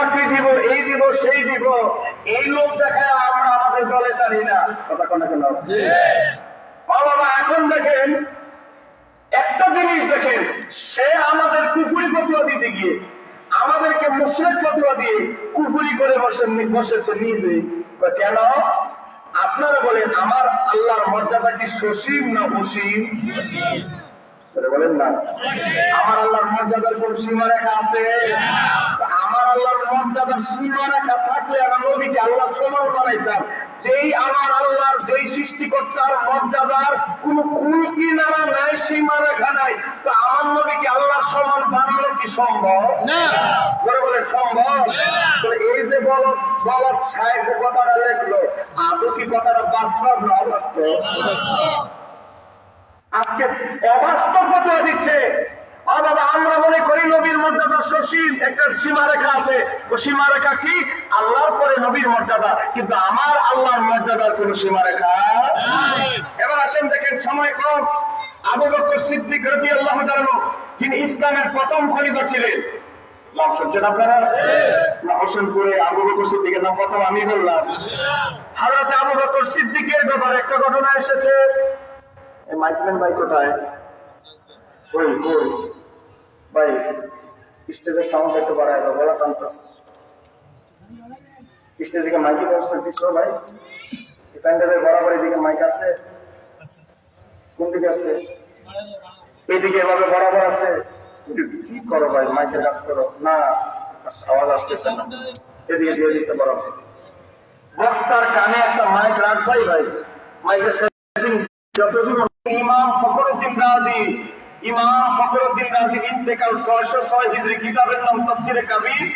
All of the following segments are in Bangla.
চাকরি দিব এই দিব সেই দিব। এই লোক দেখায় আমরা আমাদের দলে টানি না। কথা কোন বাবা এখন দেখেন একটা জিনিস দেখেন সে আমাদের কুকুরি ফতুয়া দিতে গিয়ে আমাদেরকে মুসলিম ফতুয়া দিয়ে কুকুরি করে বসে বসেছে নিজে। কেন? আপনারা বলেন আমার আল্লাহর মর্যাদা কি সসীম না অসীম? বলেন না। আমার আল্লাহর মর্যাদার কোন সীমারেখা আছে। আমার আল্লাহর মর্যাদার সীমারেখা থাকলে আমার নবীকে আল্লাহ সমান বানাইতাম। যেই আমার আল্লাহর যেই সৃষ্টিকর্তার মর্যাদার কোন কুল কিনারা নাই সীমারেখা নাই। তো আমার নবীকে আল্লাহর সমান বানানো কি সম্ভব? না। বলে সম্ভব? তো এই যে বলত সাহেব কথাটা লেখলো আদৌ কি কথাটা বাস্তব না অবাস্তব? আজকে অবাস্তব ফতোয়া দিচ্ছে। আমরা মনে করি নবীর মর্যাদা সসীম, একটা সীমারেখা আছে। ও সীমারেখা কি? আল্লাহর পরে নবীর মর্যাদা। কিন্তু আমার আল্লাহর মর্যাদার কোন সীমারেখা এবার আসেন, দেখেন, সময় কম। আবু বকর সিদ্দিক রবি আল্লাহ যিনি ইসলামের প্রথম খলিফা ছিলেন। নাম শুনছেন আপনারা? না হোসেনপুরে আবু বকর সিদ্দিকের নাম প্রথম আমি বললাম। হাজরতে আবু বকর সিদ্দিকের ব্যাপারে একটা ঘটনা এসেছে। এই মাইকম্যান ভাই কোথায়? ওই ওই। ভাই, স্টেজের সাউন্ড একটু বাড়ায় দাও বলা টানতো স্টেজে মাইকে ব্যবস্থা দিচ্ছ ভাই? প্যান্ডেলের বরাবর এদিকে মাইক আছে। কোন দিকে আছে? এইদিকে এভাবে বরাবর আছে। কি করো ভাই মাইকের কাজ করো। না, আওয়াজ আসতেছে না। এদিকে দিয়ে দিচ্ছে বরাবর। বক্তার কানে একটা মাইক রাখছাই ভাই। মাইকের যতদিন ইমাম ফখরুদ্দিন গাজী ইমাম ফখরুদ্দিন গাজী ইন্তেকাল ছয়শো ছয় হিজরি কিতাবের নাম তাফসিরে কাবির।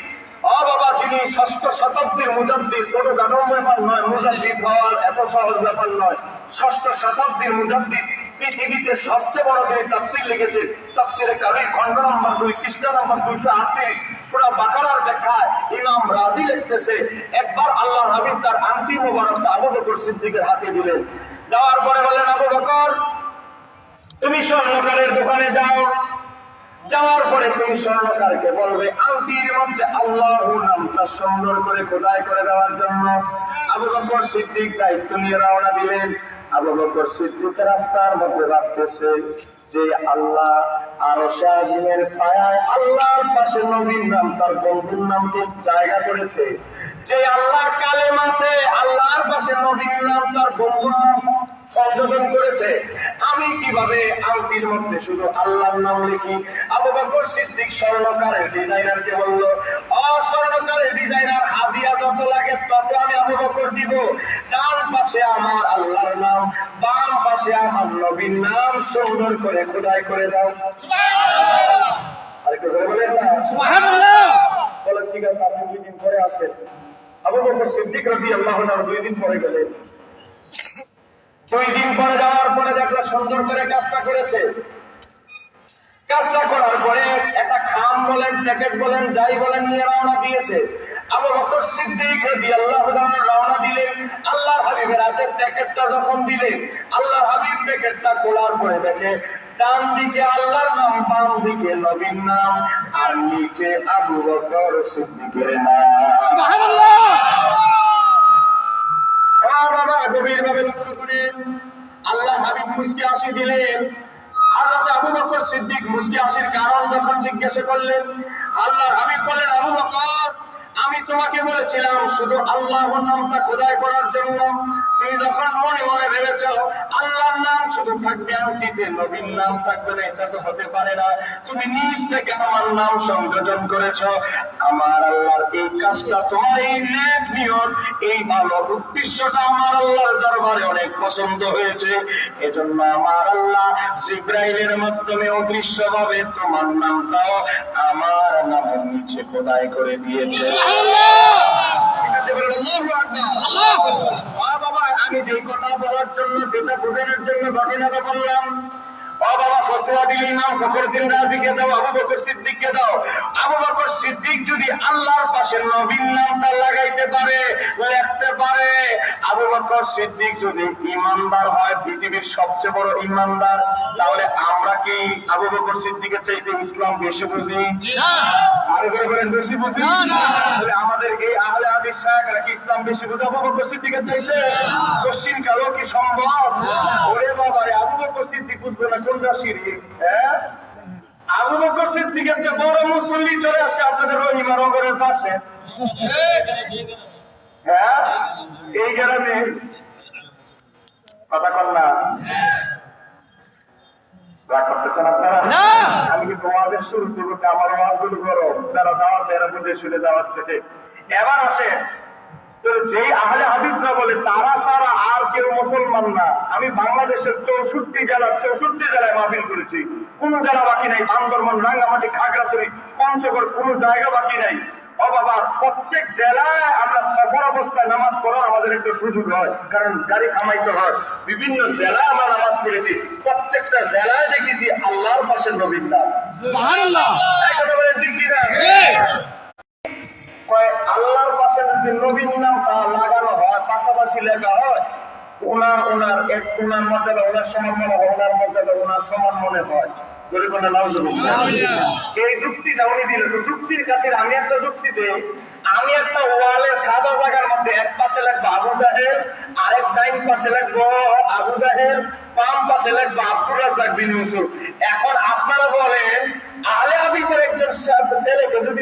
অ বাবা, যিনি ষষ্ঠ শতাব্দীর মুজাদ্দিদ, ছোট গাঢ় ব্যাপার নয়, মুজাদ্দিদ হওয়ার এত সহজ ব্যাপার নয়। ষষ্ঠ শতাব্দীর মুজাদ্দিদ, পৃথিবীতে সবচেয়ে বড় যিনি তাফসির লিখেছে, তাফসিরে কাবির খন্ড নম্বর দুই খ্রিস্ট নম্বর দুইশো আটত্রিশ, সুরা বাকারার দেখায় ইমাম রাজি লিখতেছে, একবার আল্লাহ হাবিব তার আন্টি মোবারক আবু বকর সিদ্দিকের হাতে দিলেন। দেওয়ার পরে বললেন, আবু বকর তুমি স্বর্ণকারের দোকানে যাও। যাওয়ার পরে তুমি স্বর্ণকারকে বলবে আংটির মধ্যে আল্লাহ নামটা সুন্দর করে খোদাই করে দেওয়ার জন্য আবু বকর সিদ্দিক দায়িত্ব নিয়ে রওনা দিলেন। আবু বকর সিদ্দিক রাস্তার মধ্যে ভাবতেছে যে আল্লাহ আর শাহিনের পায়ায় আল্লাহর পাশে নবীর নাম, তার বন্ধুর নামকে জায়গা করেছে, যে আল্লাহ কালেমাতে আল্লাহর পাশে নবীর নাম, তার বন্ধুর নাম সংযোজন করেছে, আমি কীভাবে মধ্যে শুধু আল্লাহর নাম লিখি? আবু বকর সিদ্দিক স্বর্ণকারের বলল অস্বর্ণকারের ডিজাইনার, হাদিয়া যত লাগে তত আমি আবু বকর দিব। ডান পাশে আমার আল্লাহর নাম, বাম পাশে আমার নবীর নাম সুন্দর করে খোদাই করে দাও। আরেকটু করে বলেন না? বলে ঠিক আছে আপনি দুই দিন পরে আসেন। আবু বকর সিদ্দিক রবি আল্লাহ দুই দিন পরে গেলেন। দুই দিন পরে যাওয়ার পরে দেখল সুন্দর করে কাজটা করেছে। কাজটা করার পরে একটা খাম বলেন প্যাকেট বলেন যাই বলেন নিয়ে রওনা দিয়েছে। আবু বকর সিদ্দিক রাদিয়াল্লাহু তাআলা রওনা দিলেন। আল্লাহর হাবিবের হাতে প্যাকেটটা যখন দিলেন আল্লাহর হাবিব প্যাকেটটা খোলার পরে দেখে ডান দিকে আল্লাহর নাম বাম দিকে নবীর নাম আর নিচে আবু বকর সিদ্দিকের নাম। সুবহানাল্লাহ! ও বাবা গভীর ভাবে লক্ষ্য করেন আল্লাহ হাবিব মুসকি আসি দিলেন। হাজরত আবু বকর সিদ্দিক মুসকি আসির কারণ যখন জিজ্ঞাসা করলেন আল্লাহ হাবিব বলেন আবু বকর আমি তোমাকে বলেছিলাম শুধু আল্লাহর নামটা খোদাই করার জন্য তুমি যখন মনে মনে ভেবেছ আল্লাহর নাম শুধু থাকবে আংটিতে নবীন নাম থাকবে না এটা তো হতে পারে না। তুমি নিজ থেকে আমার নাম সংযোজন করেছ। আমার আল্লাহর এই কাজটা তোমার এই নেক নিয়ত এই ভালো উদ্দেশ্যটা আমার আল্লাহর দরবারে অনেক পছন্দ হয়েছে। এজন্য আমার আল্লাহ জিব্রাইলের মাধ্যমে অদৃশ্য ভাবে তোমার নামটাও আমার নামের নিচে খোদাই করে দিয়েছে। আল্লাহু আমি যে কথা বলার জন্য সেটা বোঝানোর জন্য ঘটনাটা বললাম। ও ও বাবা ফতোয়া দিলে ইমাম ফখরুদ্দিন রাজিকে দাও আবু বকর সিদ্দিককে দাও। আবু বকর সিদ্দিক যদি আল্লাহর পাশে নবীন নামটা লাগাইতে পারে লিখতে পারে আবু বকর সিদ্দিক যদি ইমানদার হয় পৃথিবীর সবচেয়ে বড় ইমানদার তাহলে আমরা কি আবু বকর সিদ্দিকের চাইতে ইসলাম বেশি বুঝি? আরও করে বলেন বেশি বুঝি? তাহলে আমাদের এই আহলে হাদিস সাহেবরা কি ইসলাম বেশি বুঝে আবু বকর সিদ্দিকের চাইতে? কোশ্চিন কালো কি সম্ভব? ওরে বাবা রে আবু বকর সিদ্দিক বুঝবে না হ্যাঁ? আবু বকর সিদ্দিকের চেয়ে বড় মুসল্লি চলে আসছে আপনাদের রহিমা নগরের পাশে। হ্যাঁ? এই গ্রামে কথা কর না। রাগ করতেছেন আপনারা? আমি কিন্তু ওয়াজের শুরু করেছি আমার করো। যারা দাওয়াত এরা বুঝে শুনে দাওয়াত থেকে এবার আসে যেই আহলে হাদিসরা বলে তারা ছাড়া আর কেউ মুসলমান না। আমি বাংলাদেশের চৌষট্টি জেলা চৌষট্টি জেলায় মাহফিল করেছি। কোন জেলা বাকি নাই বান্দরবান রাঙ্গামাটি খাগড়াছড়ি পঞ্চগড় কোন জায়গা বাকি নাই। ও বাবা প্রত্যেক জেলায় আমরা সফর অবস্থায় নামাজ পড়ার আমাদের একটা সুযোগ হয় কারণ গাড়ি খামাইতে হয়। বিভিন্ন জেলায় আমরা নামাজ পড়েছি। প্রত্যেকটা জেলায় দেখেছি আল্লাহর পাশে নবীন নাম। এই কথা বলেন ঠিক কিনা? যদি নবীন নামটা লাগানো হয়, পাশাপাশি লেখা হয় ওনার ওনার এক ওনার মর্যাদা ওনার সমান মনে হয় ওনার মর্যাদা ওনার সমান মনে হয়। এই যুক্তির কাছে আমি একটা আমি একটা ওয়ালে সাদা মধ্যে এক পাশে জাহেল, আরেক টাইম পাশে লিখব আবু জাহেল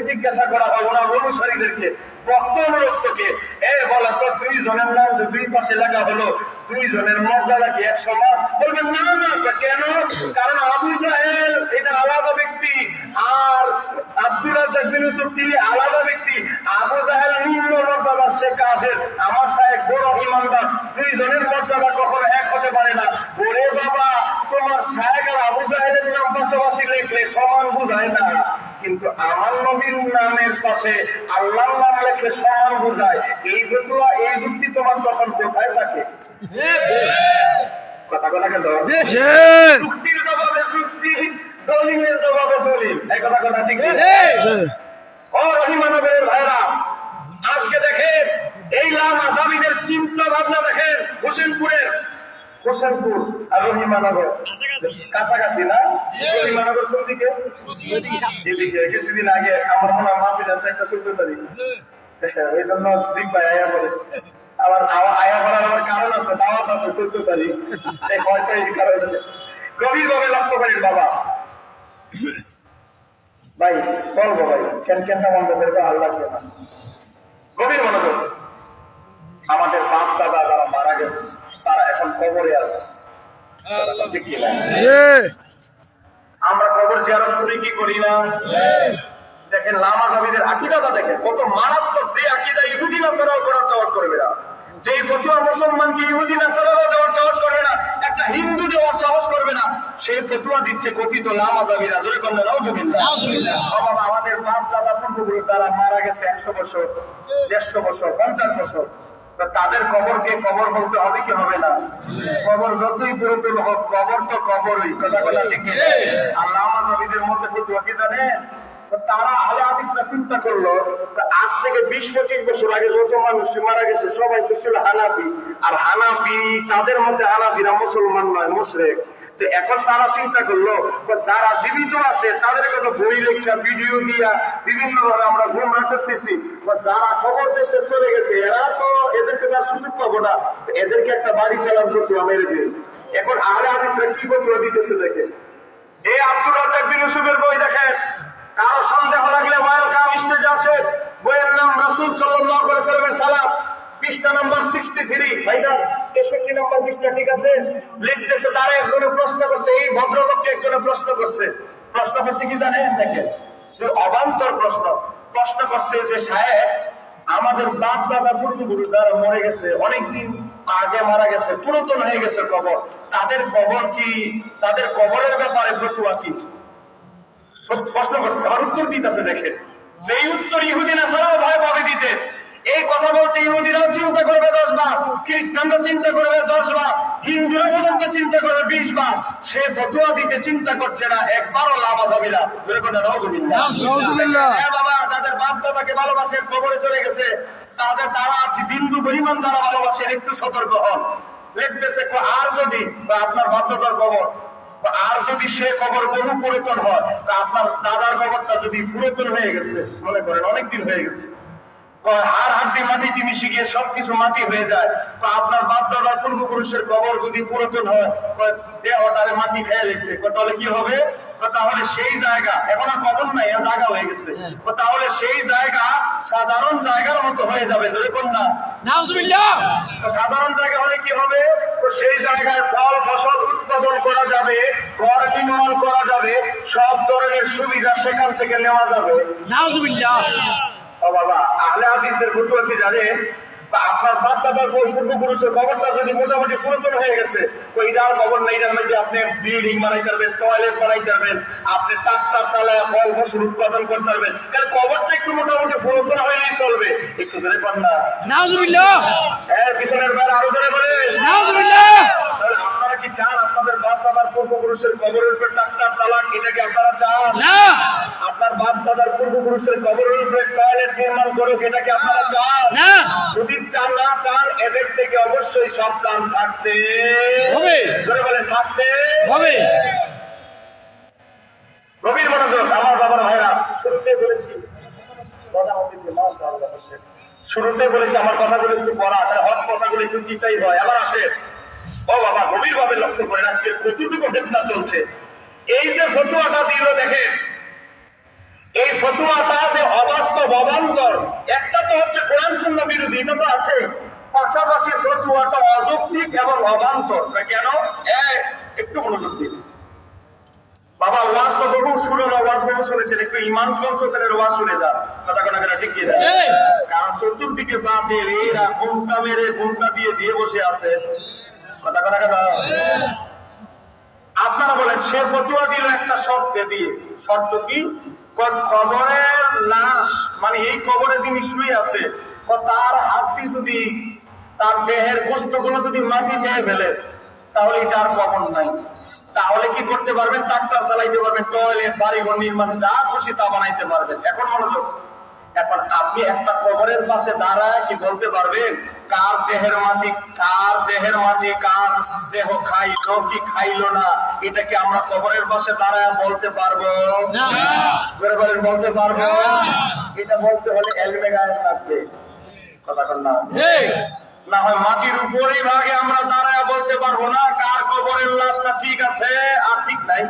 জিজ্ঞাসা করা হয় ওনার অনুসারীদেরকে ভক্ত অনুরক্তকে এ বলা তো দুই নাম দুই পাশে লেখা হলো দুই জনের মর্যাদা কি এক সমান? বলবেন না না, কেন? কারণ আবু জাহেল এটা আলাদা ব্যক্তি। আর আব্দুল রাজ্জাক বিন ইউসুফ তিনি আলাদা ব্যক্তি। আবু জাহেল নিম্ন মর্যাদা সে কাদের? আমার সাহেব বড় ইমানদার। দুই জনের মর্যাদা কখনো এক হতে পারে না। ওরে বাবা তোমার সাহেব আর আবু জাহেলের নাম পাশাপাশি লিখলে সমান বোঝায় না। কিন্তু আমার নবীর নামের পাশে আল্লাহর নাম লেখলে সমান বোঝায়। এই ফতুয়া এই যুক্তি তোমার তখন কোথায় থাকে? কথা কথা কেন? দলিলের জবাবে দলিল এই কথা কথা ঠিক? ও ভাইরা আজকে দেখেন এই লাম আসামিদের চিন্তা ভাবনা দেখেন হোসেনপুরের। হোসেনপুর আর রহিমানগর। কাছাকাছি না? রহিমানগর কোন দিকে? এদিকে। কিছুদিন আগে আমার মনে হয় মাহফিল আছে একটা চলতে পারি ওই জন্য আয়া বলে আমার আয়া- বলার আমার কারণ আছে দাওয়াত আছে চলতে পারি এই হয়তো এই কারণে। গভীর লক্ষ্য করেন বাবা। ভাই চলবো ভাই কেন কেনটা বন্ধ করবে আল্লাহ গভীর মনোযোগ। আমাদের বাপ দাদা যারা মারা গেছে তারা এখন কবরে আছে? আমরা কবর জিয়ারত করি কি করি না? দেখেন লামা জাবিদের আকিদাটা দেখেন। কত মারাত্মক যে আকিদা ইহুদি নাসারাও করার চাওয়াজ করবে না যে ফতুয়া মুসলমানকে ইহুদি নাসারাও দেওয়ার সাহস করবে না হিন্দু দেওয়ার সাহস করবে না সেই ফতুয়া দিচ্ছে কথিত লামা জাবিরা জোরে কন্যা নাউজুবিল্লাহ। বাবা আমাদের বাপ দাদা পূর্বপুরুষ যারা মারা গেছে একশো বছর দেড়শো বছর পঞ্চাশ বছর। তাদের কবরকে কবর বলতে হবে কি হবে না? কবর যতই পুরাতন হোক কবর তো কবরই কথা কথা ঠিক আল্লাহ আমার নবীদের মধ্যে কি জানেন? তারা আলে হাদিসরা চিন্তা করল আজ থেকে বিশ পঁচিশ বছর আগে যত মানুষ মারা গেছে, সবাই তো ছিল হানাফি। আর হানাফি, তাদের মধ্যে হানাফিরা মুসলমান নয়, মুশরেক। তো এখন তারা চিন্তা করল যারা জীবিত আছে তাদের কত বই লেখা, ভিডিও দিয়া বিভিন্ন ভাবে আমরা গুমরা করতেছি। বা যারা খবর দেশে চলে গেছে, এরা তো এদেরকে তার সুযোগ পাবো না। এদেরকে একটা বাড়ি চালান করতে মেরে দিন। এখন আহলে হাদিসরা কি বলতে দিতেছে দেখে এই আব্দুল রাজ্জাক বিনুসুফের বই দেখেন। কারও সন্দেহ লাগলে ওয়েলকাম স্টেজ আছে বইয়ের নাম রাসূল সাল্লাল্লাহু আলাইহি পৃষ্ঠা নাম্বার 63 ভাইজান 63 নাম্বার পৃষ্ঠা ঠিক আছে? লিখতেছে প্রশ্ন করছে, এই ভদ্রলোককে প্রশ্ন করছে। প্রশ্ন করছে কি জানেন? দেখেন, সে অবান্তর প্রশ্ন। প্রশ্ন করছে যে, সাহেব, আমাদের বাপ দাদা পূর্বপুরুষ যারা মরে গেছে, অনেকদিন আগে মারা গেছে, পুরাতন হয়ে গেছে কবর তাদের কবর কি? তাদের কবরের ব্যাপারে ফতুয়া কি? প্রশ্ন করছে। আবার উত্তর দিতেছে দেখে সেই উত্তর ইহুদিন আসারাও ভয় পাবে দিতে। এই কথা বলতে ইহুদিরাও চিন্তা করবে দশ বার খ্রিস্টানরা চিন্তা করবে দশ বার হিন্দুরা পর্যন্ত চিন্তা করবে বিশ বার। সে ফতুয়া দিতে চিন্তা করছে না একবারও। হ্যাঁ বাবা যাদের বাপ দাদাকে ভালোবাসে কবরে চলে গেছে। তাদের তারা আছে বিন্দু পরিমাণ দ্বারা ভালোবাসেন একটু সতর্ক হন। লিখতেছে আর যদি আপনার দাদার কবর আর যদি সে কবর বহু পুরাতন হয় তা আপনার দাদার কবরটা যদি পুরাতন হয়ে গেছে মনে করেন অনেকদিন হয়ে গেছে। হাড় হাড্ডি মাটিতে মিশে গিয়ে সবকিছু মাটি হয়ে যায়। বা আপনার বাপ দাদার পূর্বপুরুষের কবর যদি পুরাতন হয় তারে মাটি খেয়ে গেছে তাহলে কি হবে? তাহলে সেই জায়গা এখন আর কবর নাই জায়গা হয়ে গেছে। তাহলে সেই জায়গা সাধারণ জায়গার মতো হয়ে যাবে যেরকম না। সাধারণ জায়গা হলে কি হবে? তো সেই জায়গায় উৎপাদন করা যাবে ঘর নির্মাণ করা যাবে সব ধরনের সুবিধা সেখান থেকে নেওয়া যাবে। ও বাবা আহলে হাদিসদের বা আপনার বাপ দাদার পূর্বপুরুষের খবরটা যদি মোটামুটি পুরাতন হয়ে গেছে খবর নেই এটার মধ্যে আপনি বিল্ডিং বানাই পারবেন টয়লেট বানাই পারবেন আপনি চালায় ফল ফসল উৎপাদন করতে পারবেন। কারণ একটু মোটামুটি পুরাতন হইলেই চলবে। একটু ধরে পান না নাউজুবিল্লাহ। হ্যাঁ পিছনের বার আরও ধরে নাউজুবিল্লাহ তাহলে আপনারা কি চান আপনাদের বাপ দাদার পূর্বপুরুষের কবরের উপর টাক্কা চালাক এটা কি আপনারা চান? না। আপনার বাপ দাদার পূর্বপুরুষের কবরের উপরে টয়লেট নির্মাণ করুক এটা কি আপনারা চান? না। যদি চান না চান এদের থেকে অবশ্যই সাবধান থাকতে। হবে। ধরে বলে থাকতে। হবে। রবির মনোযোগ আমার বাবার ভাইরা শুরুতে বলেছি। শুরুতে বলেছি আমার কথাগুলো একটু পড়া তাহলে হক কথাগুলো একটু দিতেই হয়। আবার আসে ও বাবা গভীর ভাবে লক্ষ্য করেন আজকে কতটুকু ঘটনা চলছে। এই যে ফতুয়াটা দিল দেখেন। এই ফতুয়াটা যে অবাস্তব অবান্তর। একটা তো হচ্ছে কোরআন শূন্য বিরোধী এটা তো আছে। পাশাপাশি ফতুয়াটা অযৌক্তিক এবং অবান্তর। কেন? এক একটু মনোযোগ দিন। বাবা ওয়াজ তো বহু শুনে না ওয়াজ বহু শুনেছেন একটু ইমান সংশোধনের ওয়াজ শুনে যা কথা কথা কথা ঠিক কারণ চতুর্দিকে বাতিল এরা ঘুমটা মেরে ঘুমটা দিয়ে দিয়ে বসে আছে। আপনারা বলেন, সে ফতুয়া দিল একটা শর্তে দিয়ে। শর্ত কি? কবরের লাশ মানে এই কবরে যিনি শুয়ে আছে তার হাতটি যদি, তার দেহের বস্তুগুলো যদি মাটি খেয়ে ফেলে, তাহলে এটা আর কবর নাই। তাহলে কি করতে পারবেন? টাক্কা চালাইতে পারবেন, টয়লেট, বাড়িঘর নির্মাণ, যা খুশি তা বানাইতে পারবেন। এখন মনোযোগ। এখন আপনি একটা কবরের পাশে দাঁড়ায় কি বলতে পারবেন? কার দেহের মাটি কার দেহের মাটি কার দেহ খাইলো কি খাইলো না এটা কি আমরা কবরের পাশে দাঁড়ায় বলতে পারব? বলেন বলতে পারব? এটা বলতে হলে এলমে গায়ে থাকবে কথা না। না হয় মাটির উপরেই ভাগে আমরা দাঁড়ায় বলতে পারব না কার কবরের লাশটা ঠিক আছে আর ঠিক নাই?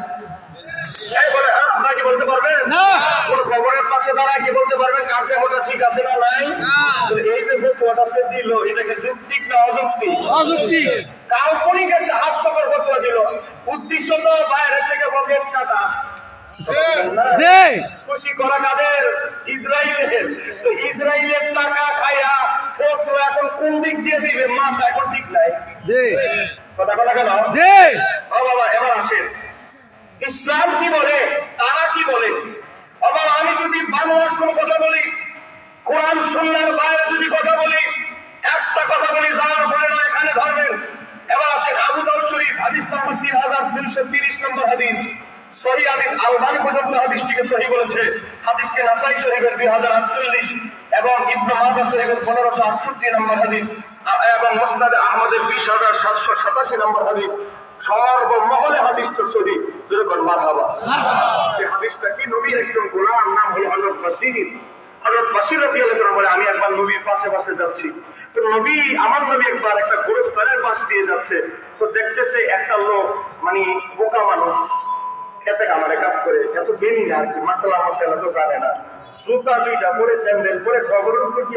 আপনারা কি বলতে পারবেন? না। কোন কবরের পাশে দাঁড়ায় কি বলতে পারবেন? কার দেহটা ঠিক আছে না নাই? এই যে সে দিল এটাকে যুক্তিক না অযৌক্তিক কাল্পনিক একটা হাস্যকর দিল। উদ্দেশ্য তো বাইরে থেকে পকেট কাটা খুশি করা কাদের? ইসরায়েলের। তো ইসরায়েলের টাকা খাইয়া ফটো এখন কোন দিক দিয়ে দিবে? মাথা এখন ঠিক নাই। কথা কথা কেন? বাবা এবার আসেন। ইসলাম কি বলে, তারা কি বলে? আবার আমি যদি বাংলার কোন কথা বলি, কোরআন, সুন্নার বাইরে যদি কথা বলি, একটা কথা বলি, যাওয়ার পরে না এখানে ধরবেন। এবার আসেন আবু দাউদ শরীফ, হাদিস নম্বর তিন হাজার তিনশো তিরিশ নম্বর হাদিস। সহি হাদিস, আলবানি পর্যন্ত হাদিসটিকে সহি বলেছে। হাদিসকে নাসাই শরীফের দুই হাজার আটচল্লিশ এবং ইবনু মাজাহ শরীফের পনেরোশো আটষট্টি নম্বর হাদিস। এবং আহমদের বিশ হাজার সাতশো সাতাশি নম্বর হাদিস, সর্বমহলে যেরকম মারহাবা। হাদিসটা কি নবীর একজন গোলাম? নাম হলো হজরত হজরত বলে, আমি একবার নবীর পাশে পাশে যাচ্ছি। তো নবী, আমার নবী একবার একটা গোরস্থানের পাশ দিয়ে যাচ্ছে। তো দেখতেছে একটা লোক মানে বোকা মানুষ এতে কামারে কাজ করে, এত জ্ঞানী না আর কি, মাসালা মাসালা তো জানে না। জুতা দুইটা পরে, স্যান্ডেল পরে খবরের উপর কি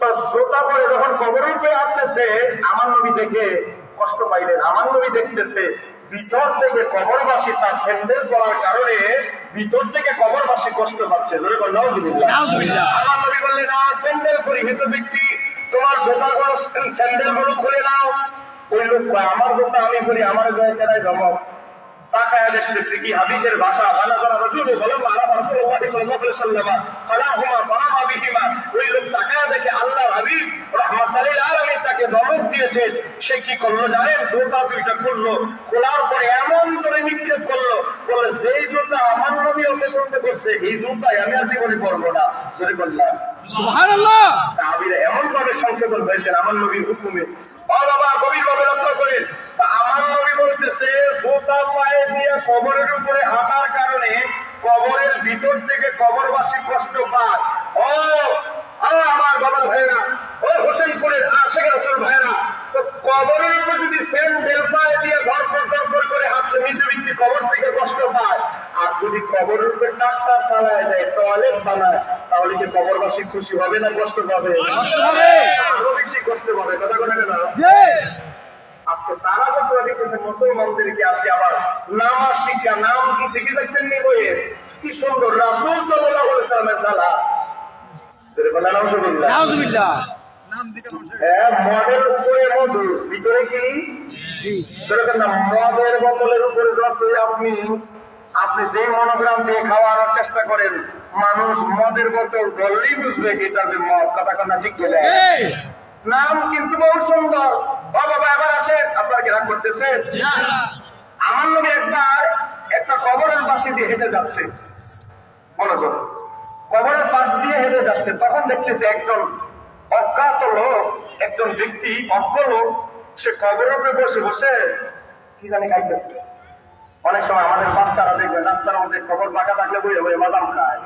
তো জুতা পরে যখন কবরের উপরে আসতেছে আমার নবী দেখে কষ্ট পাইলেন আমার নবী দেখতেছে ভিতর থেকে কবরবাসী তার স্যান্ডেল পরার কারণে ভিতর থেকে কবরবাসী কষ্ট পাচ্ছে। বল। আমার নবী বললেন না স্যান্ডেল পরিহিত ব্যক্তি তোমার জুতা গুলো স্যান্ডেলগুলো খুলে নাও। ওই লোক আমার জুতা আমি করি আমার কেনাই জমক? তাকায় দেখতেছি কি হাদিসের ভাষা। রাসূল বলেন আলা রাসূলুল্লাহ সাল্লাল্লাহু আলাইহি ওয়াসাল্লাম ফালাহুমা ফালামা বিহিমা। ওই লোক তাকায় দেখে আল্লাহ হাবিব রহমাতালিল আলামিন তাকে ধমক দিয়েছে সে কি করল জানেন? জুতা দুইটা করল। খোলার পরে এমন করে নিক্ষেপ করল। বলে যেই জুতা আমার নবী অপছন্দ করছে এই জুতাই আমি আর জীবনে করব না। জোরে করলাম সুবহানাল্লাহ! সাহাবীরা এমন ভাবে সংশোধন হয়েছেন আমার নবীর হুকুমে। ও কবরের উপরে হাঁটার কারণে কবরের ভিতর থেকে কবরবাসী কষ্ট পায়। ও আমার বাবার ভাইরা, ও হোসেনপুরের আশেখ রসুল ভাইরা তো কবরের উপর যদি স্যান্ডেল পায়ে দিয়ে ঘর ঘর করে হাঁটলে নিচে ব্যক্তি কবর থেকে কষ্ট পায়। আর যদি কবরের উপরে টাকটা চালায় দেয় টয়লেট বানায় তাহলে কি কবরবাসী খুশি হবে না কষ্ট পাবে? কষ্ট হবে। আরও বেশি কষ্ট পাবে। কথা বলে না। জি। আজকে তারা যত দেখতেছে মুসলমানদেরকে আজকে আবার নামাজ শিক্ষা নাম কি শিখে দেখছেন নি বইয়ে? কি সুন্দর। রাসুল সাল্লাল্লাহু আলাইহি সাল্লামের সালা নাউজুবিল্লাহ। হ্যাঁ মদের উপরে মধু। ভিতরে কি? না মদের বোতলের উপরে যতই আপনি আপনি যে মনোগ্রাম দিয়ে খাওয়ার চেষ্টা করেন মানুষ মদের বোতল ধরলেই বুঝবে কি এটা যে মদ। কথা কথা ঠিক গেলে নাম কিন্তু বহু সুন্দর। ও বাবা এবার আসেন। আপনার কি রাগ করতেছে? আমার নবী একবার একটা কবরের পাশে দিয়ে হেঁটে যাচ্ছে। মনোযোগ কবরের পাশ দিয়ে হেঁটে যাচ্ছে। তখন দেখতেছে একজন অজ্ঞাত লোক, একজন ব্যক্তি অজ্ঞ লোক, সে কবরের বসে বসে কি জানি খাইতেছে অনেক সময় আমাদের বাচ্চারা দেখবে রাস্তার মধ্যে খবর বাঁকা থাকলে বইয়ে বইয়ে বাদাম খায়।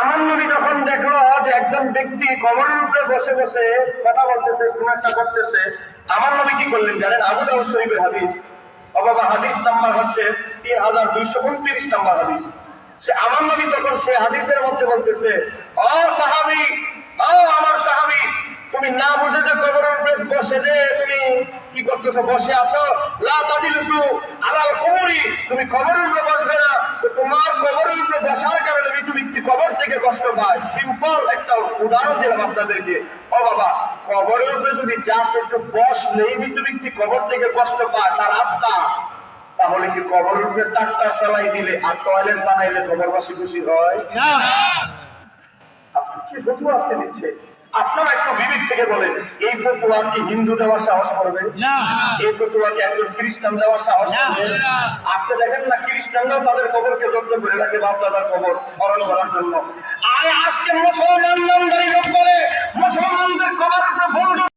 আমার নবী যখন দেখল যে একজন ব্যক্তি কবরের উপরে বসে বসে কথা বলতেছে কোন একটা করতেছে, আমার নবী কি করলেন জানেন? আবু দাউদ শরীফের হাদিস। অবাবা হাদিস নাম্বার হচ্ছে তিন হাজার দুইশো উনত্রিশ নাম্বার হাদিস। সে আমার নবী তখন সে হাদিসের মধ্যে বলতেছে, ও সাহাবি, ও আমার সাহাবি, তুমি না বুঝে যে কবরের উপরে বসে যে তুমি কি করতেছো, বসে আছো? লা তাজিলসু আলাল কুবুরি, তুমি কবরের উপরে বসবে না। তোমার কবরের উপরে বসার কারণে মৃত্যু কবর থেকে কষ্ট পায়। সিম্পল একটা উদাহরণ দিলাম আপনাদেরকে। ও বাবা, কবরের উপরে যদি জাস্ট একটু বস নেই মৃত্যু ব্যক্তি কবর থেকে কষ্ট পায়, তার আত্মা তাহলে কি কবরের উপরে টাকটা চালাই দিলে আর টয়লেট বানাইলে কবরবাসী খুশি হয়? না। কি ফতুয়া আজকে দিচ্ছে? আপনারা একটু বিবেক থেকে বলেন এই ফতুয়া কি হিন্দু দেওয়ার সাহস করবে? এই ফতুয়া কি একজন খ্রিস্টান দেওয়ার সাহস করবে? আজকে দেখেন না খ্রিস্টানরাও তাদের কবরকে যত্ন করে রাখে বাপ দাদার কবর স্মরণ করার জন্য। আর আজকে মুসলমান নামদারি লোক বলে মুসলমানদের কবর